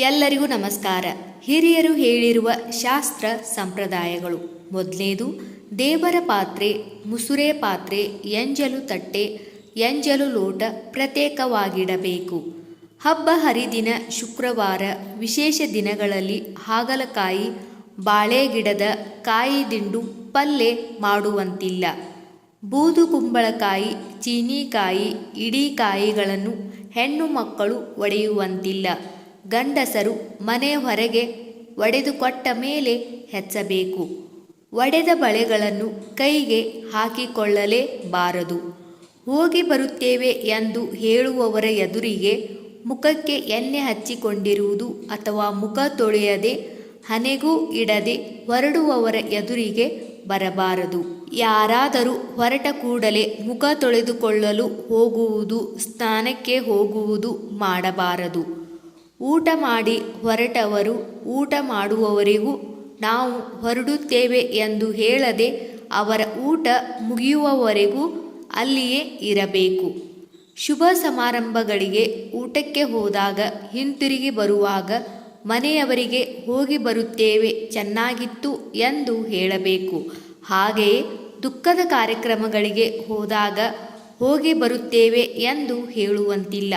ಎಲ್ಲರಿಗೂ ನಮಸ್ಕಾರ. ಹಿರಿಯರು ಹೇಳಿರುವ ಶಾಸ್ತ್ರ ಸಂಪ್ರದಾಯಗಳು. ಮೊದಲನೇದು ದೇವರ ಪಾತ್ರೆ, ಮುಸುರೆ ಪಾತ್ರೆ, ಎಂಜಲು ತಟ್ಟೆ, ಎಂಜಲು ಲೋಟ ಪ್ರತ್ಯೇಕವಾಗಿಡಬೇಕು. ಹಬ್ಬ ಹರಿದಿನ ಶುಕ್ರವಾರ ವಿಶೇಷ ದಿನಗಳಲ್ಲಿ ಹಾಗಲಕಾಯಿ ಬಾಳೆ ಗಿಡದ ಕಾಯಿ ದಿಂಡು ಪಲ್ಲೆ ಮಾಡುವಂತಿಲ್ಲ. ಬೂದು ಕುಂಬಳಕಾಯಿ, ಚೀನಿಕಾಯಿ ಇಡೀ ಕಾಯಿಗಳನ್ನು ಹೆಣ್ಣು ಮಕ್ಕಳು ಒಡೆಯುವಂತಿಲ್ಲ. ಗಂಡಸರು ಮನೆ ಹೊರಗೆ ಒಡೆದುಕೊಟ್ಟ ಮೇಲೆ ಹೆಚ್ಚಬೇಕು. ಒಡೆದ ಬಳೆಗಳನ್ನು ಕೈಗೆ ಹಾಕಿಕೊಳ್ಳಲೇಬಾರದು ಹೋಗಿ ಬರುತ್ತೇವೆ ಎಂದು ಹೇಳುವವರ ಎದುರಿಗೆ ಮುಖಕ್ಕೆ ಎಣ್ಣೆ ಹಚ್ಚಿಕೊಂಡಿರುವುದು ಅಥವಾ ಮುಖ ತೊಳೆಯದೆ ಹನೆಗೂ ಇಡದೆ ಹೊರಡುವವರ ಎದುರಿಗೆ ಬರಬಾರದು. ಯಾರಾದರೂ ಹೊರಟ ಕೂಡಲೇ ಮುಖ ತೊಳೆದುಕೊಳ್ಳಲು ಹೋಗುವುದು, ಸ್ನಾನಕ್ಕೆ ಹೋಗುವುದು ಮಾಡಬಾರದು. ಊಟ ಮಾಡಿ ಹೊರಟವರು ಊಟ ಮಾಡುವವರೆಗೂ ನಾವು ಹೊರಡುತ್ತೇವೆ ಎಂದು ಹೇಳದೆ ಅವರ ಊಟ ಮುಗಿಯುವವರೆಗೂ ಅಲ್ಲಿಯೇ ಇರಬೇಕು. ಶುಭ ಸಮಾರಂಭಗಳಿಗೆ ಊಟಕ್ಕೆ ಹೋದಾಗ ಹಿಂತಿರುಗಿ ಬರುವಾಗ ಮನೆಯವರಿಗೆ ಹೋಗಿ ಬರುತ್ತೇವೆ ಚೆನ್ನಾಗಿತ್ತು ಎಂದು ಹೇಳಬೇಕು. ಹಾಗೆಯೇ ದುಃಖದ ಕಾರ್ಯಕ್ರಮಗಳಿಗೆ ಹೋದಾಗ ಹೋಗಿ ಬರುತ್ತೇವೆ ಎಂದು ಹೇಳುವಂತಿಲ್ಲ.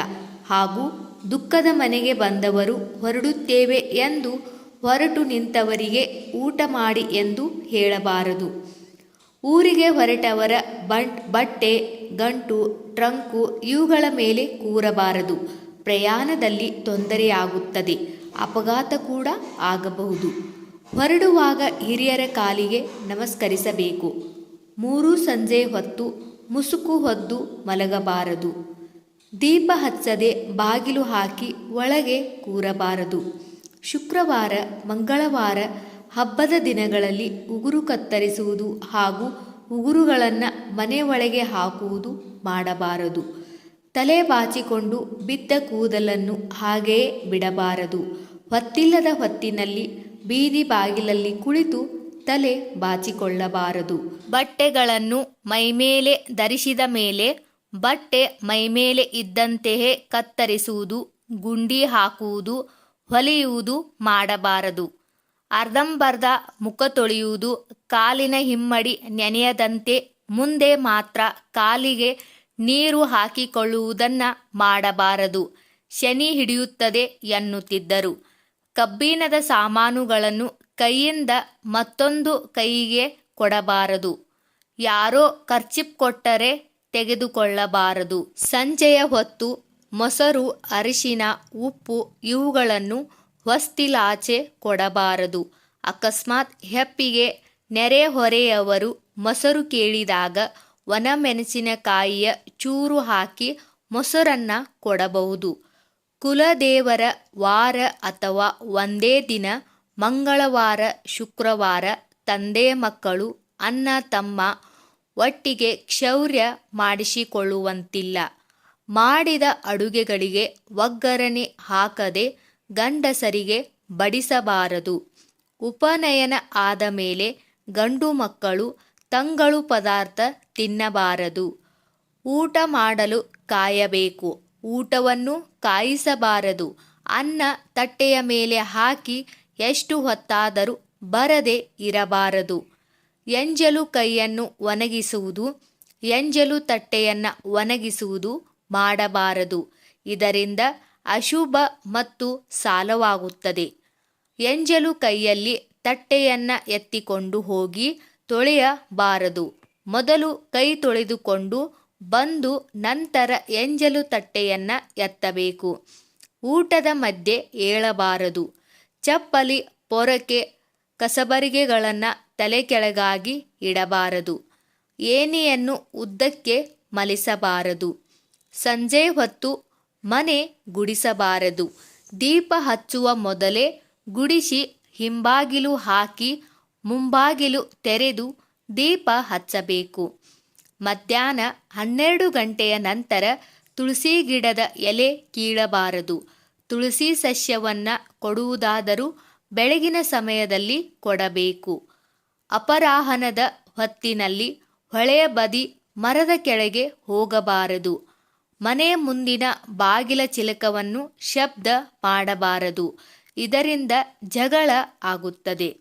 ಹಾಗೂ ದುಃಖದ ಮನೆಗೆ ಬಂದವರು ಹೊರಡುತ್ತೇವೆ ಎಂದು ಹೊರಟು ನಿಂತವರಿಗೆ ಊಟ ಮಾಡಿ ಎಂದು ಹೇಳಬಾರದು. ಊರಿಗೆ ಹೊರಟವರ ಬಂಟ್, ಬಟ್ಟೆ, ಗಂಟು, ಟ್ರಂಕು ಇವುಗಳ ಮೇಲೆ ಕೂರಬಾರದು. ಪ್ರಯಾಣದಲ್ಲಿ ತೊಂದರೆಯಾಗುತ್ತದೆ, ಅಪಘಾತ ಕೂಡ ಆಗಬಹುದು. ಹೊರಡುವಾಗ ಹಿರಿಯರ ಕಾಲಿಗೆ ನಮಸ್ಕರಿಸಬೇಕು. ಮೂರು ಸಂಜೆ ಹೊತ್ತು ಮುಸುಕು ಹೊದ್ದು ಮಲಗಬಾರದು. ದೀಪ ಹಚ್ಚದೆ ಬಾಗಿಲು ಹಾಕಿ ಒಳಗೆ ಕೂರಬಾರದು. ಶುಕ್ರವಾರ, ಮಂಗಳವಾರ ಹಬ್ಬದ ದಿನಗಳಲ್ಲಿ ಉಗುರು ಕತ್ತರಿಸುವುದು ಹಾಗೂ ಉಗುರುಗಳನ್ನು ಮನೆ ಒಳಗೆ ಹಾಕುವುದು ಮಾಡಬಾರದು. ತಲೆ ಬಾಚಿಕೊಂಡು ಬಿದ್ದ ಕೂದಲನ್ನು ಹಾಗೆಯೇ ಬಿಡಬಾರದು. ಹೊತ್ತಿಲ್ಲದ ಹೊತ್ತಿನಲ್ಲಿ ಬೀದಿ ಬಾಗಿಲಲ್ಲಿ ಕುಳಿತು ತಲೆ ಬಾಚಿಕೊಳ್ಳಬಾರದು. ಬಟ್ಟೆಗಳನ್ನು ಮೈಮೇಲೆ ಧರಿಸಿದ ಮೇಲೆ ಬಟ್ಟೆ ಮೈಮೇಲೆ ಇದ್ದಂತೆಯೇ ಕತ್ತರಿಸುವುದು, ಗುಂಡಿ ಹಾಕುವುದು, ಹೊಲಿಯುವುದು ಮಾಡಬಾರದು. ಅರ್ಧಂಬರ್ಧ ಮುಖ ತೊಳೆಯುವುದು, ಕಾಲಿನ ಹಿಮ್ಮಡಿ ನೆನೆಯದಂತೆ ಮುಂದೆ ಮಾತ್ರ ಕಾಲಿಗೆ ನೀರು ಹಾಕಿಕೊಳ್ಳುವುದನ್ನು ಮಾಡಬಾರದು. ಶನಿ ಹಿಡಿಯುತ್ತದೆ ಎನ್ನುತ್ತಿದ್ದರು. ಕಬ್ಬಿಣದ ಸಾಮಾನುಗಳನ್ನು ಕೈಯಿಂದ ಮತ್ತೊಂದು ಕೈಗೆ ಕೊಡಬಾರದು. ಯಾರೋ ಖರ್ಚಿಪ್ ಕೊಟ್ಟರೆ ತೆಗೆದುಕೊಳ್ಳಬಾರದು. ಸಂಜೆಯ ಹೊತ್ತು ಮೊಸರು, ಅರಿಶಿನ, ಉಪ್ಪು ಇವುಗಳನ್ನು ಹೊಸ್ತಿಲಾಚೆ ಕೊಡಬಾರದು. ಅಕಸ್ಮಾತ್ ಹೆಪ್ಪಿಗೆ ನೆರೆಹೊರೆಯವರು ಮೊಸರು ಕೇಳಿದಾಗ ಒಣಮೆಣಸಿನಕಾಯಿಯ ಚೂರು ಹಾಕಿ ಮೊಸರನ್ನ ಕೊಡಬಹುದು. ಕುಲದೇವರ ವಾರ ಅಥವಾ ಒಂದೇ ದಿನ, ಮಂಗಳವಾರ, ಶುಕ್ರವಾರ ತಂದೆ ಮಕ್ಕಳು, ಅಣ್ಣ, ತಮ್ಮ ಒಟ್ಟಿಗೆ ಕ್ಷೌರ್ಯ ಮಾಡಿಸಿಕೊಳ್ಳುವಂತಿಲ್ಲ. ಮಾಡಿದ ಅಡುಗೆಗಳಿಗೆ ಒಗ್ಗರಣೆ ಹಾಕದೆ ಗಂಡಸರಿಗೆ ಬಡಿಸಬಾರದು. ಉಪನಯನ ಆದ ಮೇಲೆ ಗಂಡು ಮಕ್ಕಳು ತಂಗಳು ಪದಾರ್ಥ ತಿನ್ನಬಾರದು. ಊಟ ಮಾಡಲು ಕಾಯಬೇಕು. ಊಟವನ್ನು ಕಾಯಿಸಬಾರದು. ಅನ್ನ ತಟ್ಟೆಯ ಮೇಲೆ ಹಾಕಿ ಎಷ್ಟು ಹೊತ್ತಾದರೂ ಬರದೆ ಇರಬಾರದು. ಎಂಜಲು ಕೈಯನ್ನು ಒಣಗಿಸುವುದು, ಎಂಜಲು ತಟ್ಟೆಯನ್ನು ಒಣಗಿಸುವುದು ಮಾಡಬಾರದು. ಇದರಿಂದ ಅಶುಭ ಮತ್ತು ಸಾಲವಾಗುತ್ತದೆ. ಎಂಜಲು ಕೈಯಲ್ಲಿ ತಟ್ಟೆಯನ್ನು ಎತ್ತಿಕೊಂಡು ಹೋಗಿ ತೊಳೆಯಬಾರದು. ಮೊದಲು ಕೈ ತೊಳೆದುಕೊಂಡು ಬಂದು ನಂತರ ಎಂಜಲು ತಟ್ಟೆಯನ್ನು ಎತ್ತಬೇಕು. ಊಟದ ಮಧ್ಯೆ ಏಳಬಾರದು. ಚಪ್ಪಲಿ ಪೊರಕೆ ಕಸಬರಿಗೆಗಳನ್ನು ತಲೆ ಕೆಳಗಾಗಿ ಇಡಬಾರದು. ಏನಿಯನ್ನು ಉದ್ದಕ್ಕೆ ಮಲಿಸಬಾರದು. ಸಂಜೆ ಹೊತ್ತು ಮನೆ ಗುಡಿಸಬಾರದು. ದೀಪ ಹಚ್ಚುವ ಮೊದಲೇ ಗುಡಿಸಿ ಹಿಂಬಾಗಿಲು ಹಾಕಿ ಮುಂಬಾಗಿಲು ತೆರೆದು ದೀಪ ಹಚ್ಚಬೇಕು. ಮಧ್ಯಾಹ್ನ ಹನ್ನೆರಡು ಗಂಟೆಯ ನಂತರ ತುಳಸಿ ಗಿಡದ ಎಲೆ ಕೀಳಬಾರದು. ತುಳಸಿ ಸಸ್ಯವನ್ನು ಕೊಡುವುದಾದರೂ ಬೆಳಗಿನ ಸಮಯದಲ್ಲಿ ಕೊಡಬೇಕು. ಅಪರಾಹನದ ಹೊತ್ತಿನಲ್ಲಿ ಹೊಳೆಯ ಬದಿ ಮರದ ಕೆಳಗೆ ಹೋಗಬಾರದು. ಮನೆ ಮುಂದಿನ ಬಾಗಿಲ ಚಿಲಕವನ್ನು ಶಬ್ದ ಮಾಡಬಾರದು. ಇದರಿಂದ ಜಗಳ ಆಗುತ್ತದೆ.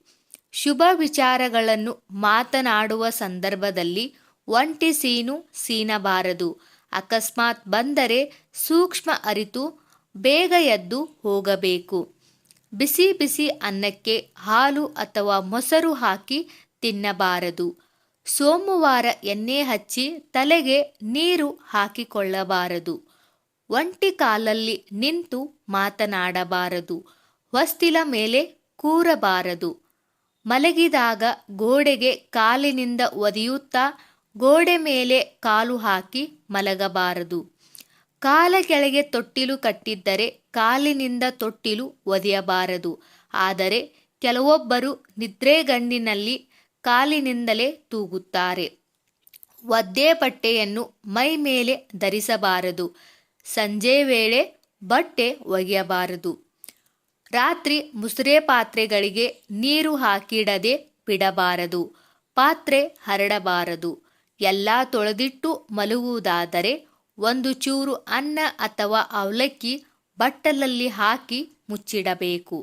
ಶುಭ ವಿಚಾರಗಳನ್ನು ಮಾತನಾಡುವ ಸಂದರ್ಭದಲ್ಲಿ ಒಂಟಿ ಸೀನು ಸೀನಬಾರದು. ಅಕಸ್ಮಾತ್ ಬಂದರೆ ಸೂಕ್ಷ್ಮ ಅರಿತು ಬೇಗ ಎದ್ದು ಹೋಗಬೇಕು. ಬಿಸಿ ಬಿಸಿ ಅನ್ನಕ್ಕೆ ಹಾಲು ಅಥವಾ ಮೊಸರು ಹಾಕಿ ತಿನ್ನಬಾರದು. ಸೋಮವಾರ ಎಣ್ಣೆ ಹಚ್ಚಿ ತಲೆಗೆ ನೀರು ಹಾಕಿಕೊಳ್ಳಬಾರದು. ಒಂಟಿ ಕಾಲಲ್ಲಿ ನಿಂತು ಮಾತನಾಡಬಾರದು. ಹೊಸ್ತಿಲ ಮೇಲೆ ಕೂರಬಾರದು. ಮಲಗಿದಾಗ ಗೋಡೆಗೆ ಕಾಲಿನಿಂದ ಒದೆಯುತ್ತಾ ಗೋಡೆ ಮೇಲೆ ಕಾಲು ಹಾಕಿ ಮಲಗಬಾರದು. ಕಾಲ ಕೆಳಗೆ ತೊಟ್ಟಿಲು ಕಟ್ಟಿದ್ದರೆ ಕಾಲಿನಿಂದ ತೊಟ್ಟಿಲು ಒದೆಯಬಾರದು. ಆದರೆ ಕೆಲವೊಬ್ಬರು ನಿದ್ರೆಗಣ್ಣಿನಲ್ಲಿ ಕಾಲಿನಿಂದಲೇ ತೂಗುತ್ತಾರೆ. ಒದ್ದೆ ಬಟ್ಟೆಯನ್ನು ಮೈ ಮೇಲೆ ಧರಿಸಬಾರದು. ಸಂಜೆ ವೇಳೆ ಬಟ್ಟೆ ಒಗೆಯಬಾರದು. ರಾತ್ರಿ ಮುಸುರೆ ಪಾತ್ರೆಗಳಿಗೆ ನೀರು ಹಾಕಿಡದೆ ಬಿಡಬಾರದು. ಪಾತ್ರೆ ಹರಡಬಾರದು. ಎಲ್ಲ ತೊಳೆದಿಟ್ಟು ಮಲಗುವುದಾದರೆ ಒಂದು ಚೂರು ಅನ್ನ ಅಥವಾ ಅವಲಕ್ಕಿ ಬಟ್ಟಲಲ್ಲಿ ಹಾಕಿ ಮುಚ್ಚಿಡಬೇಕು.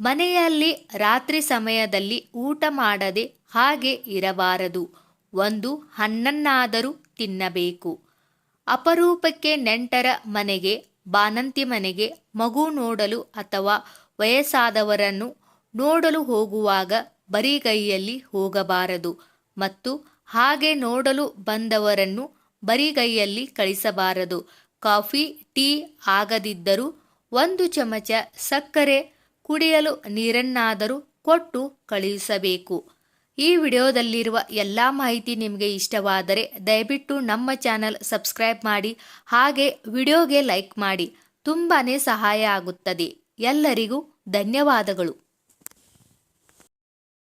ಮನೆಯಲ್ಲಿ ರಾತ್ರಿ ಸಮಯದಲ್ಲಿ ಊಟ ಮಾಡದೆ ಹಾಗೆ ಇರಬಾರದು. ಒಂದು ಹಣ್ಣನ್ನಾದರೂ ತಿನ್ನಬೇಕು. ಅಪರೂಪಕ್ಕೆ ನೆಂಟರ ಮನೆಗೆ ಬಾನಂತಿ ಮನೆಗೆ ಮಗು ನೋಡಲು ಅಥವಾ ವಯಸ್ಸಾದವರನ್ನು ನೋಡಲು ಹೋಗುವಾಗ ಬರಿಗೈಯಲ್ಲಿ ಹೋಗಬಾರದು ಮತ್ತು ಹಾಗೆ ನೋಡಲು ಬಂದವರನ್ನು ಬರಿಗೈಯಲ್ಲಿ ಕಳಿಸಬಾರದು. ಕಾಫಿ, ಟೀ ಆಗದಿದ್ದರೂ ಒಂದು ಚಮಚ ಸಕ್ಕರೆ ಕುಡಿಯಲು ನೀರನ್ನಾದರೂ ಕೊಟ್ಟು ಕಳುಹಿಸಬೇಕು. ಈ ವಿಡಿಯೋದಲ್ಲಿರುವ ಎಲ್ಲ ಮಾಹಿತಿ ನಿಮಗೆ ಇಷ್ಟವಾದರೆ ದಯವಿಟ್ಟು ನಮ್ಮ ಚಾನಲ್ ಸಬ್ಸ್ಕ್ರೈಬ್ ಮಾಡಿ, ಹಾಗೆ ವಿಡಿಯೋಗೆ ಲೈಕ್ ಮಾಡಿ. ತುಂಬಾ ಸಹಾಯ ಆಗುತ್ತದೆ. ಎಲ್ಲರಿಗೂ ಧನ್ಯವಾದಗಳು.